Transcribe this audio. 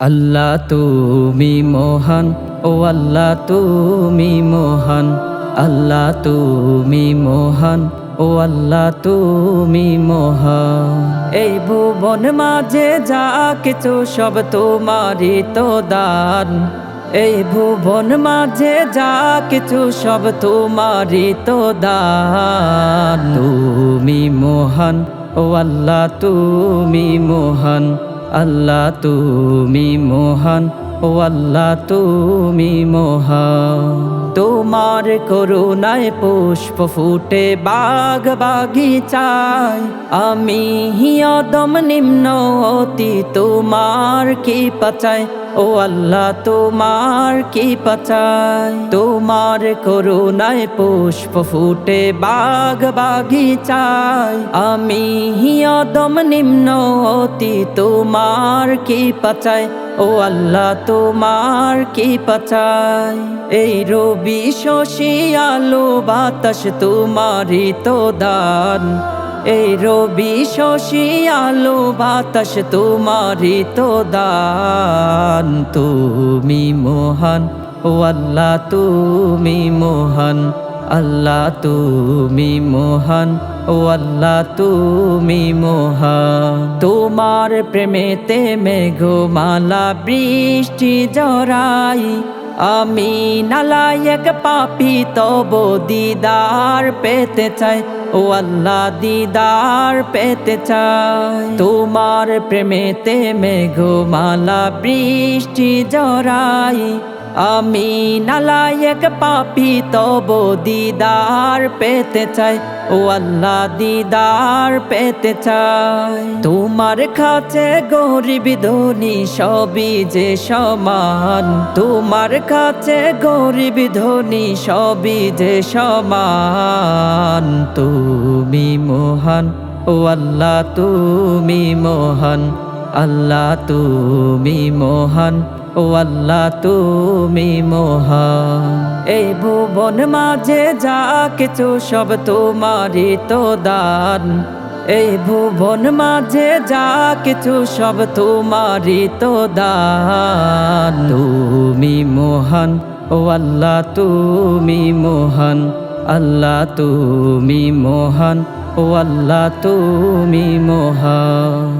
আল্লাহ তুমি মহান, ও আল্লাহ তুমি মহান, আল্লাহ তুমি মহান, ও আল্লাহ তুমি মহান। এই ভুবন মাঝে যা কিছু সব তোমারই তো দান। এই ভুবন মাঝে যা কিছু সব তোমারই তো দান। তুমি মহান, ও আল্লাহ তুমি মহান আল্লাহ তুমি মহান, ও আল্লাহ তুমি মহান। তোমার করুণায় পুষ্প ফুটে বাগ বাগিচায়। আমি অদম নিম্ন অতি তোমার কি পাচাই ও আল্লাহ, তোমার কি পাচাই তোমার করুণায় পুষ্প ফুটে বাগ বাগিচায় আমি হিয়দম নিম্ন অতি, তোমার কি পাচাই ও আল্লাহ, তোমার কি পাচাই এই রবি শশী আলো বাতাস, তোমারই তো দান। এই রবি শশী আলো বাতাস তোমারই তো দান। তুমি মহান, ও আল্লাহ তুমি মোহন, আল্লাহ তুমি মহান, ও আল্লাহ তুমি মহান। তোমার প্রেমেতে মেঘমালা বৃষ্টি জড়াই, আমি নালায়ক পাপি তব দিদার পেতে চাই। ও আল্লাহ দিদার পেতে চাই। তোমার প্রেমেতে মেঘমালা বৃষ্টি জড়াই। আমি নালায়ক পাপি তব দিদার পেতে চাই। ও আল্লাহ, দিদার পেতে চাই। তোমার কাছে গরিব ধনী সবই যে সমান। তোমার কাছে গরিব ধনী সবই যে সমান। তুমি মোহন, ও আল্লাহ, তুমি মোহন। আল্লাহ, তুমি মহান। ও আল্লাহ তুমি মহান। এই ভুবন মাঝে যা কিছু সব তোমারই তো দান। এই ভুবন মাঝে যা কিছু সব তোমারই তো দান। তুমি মহান ও আল্লাহ তুমি মহান। আল্লাহ তুমি মহান ও আল্লাহ তুমি মহান।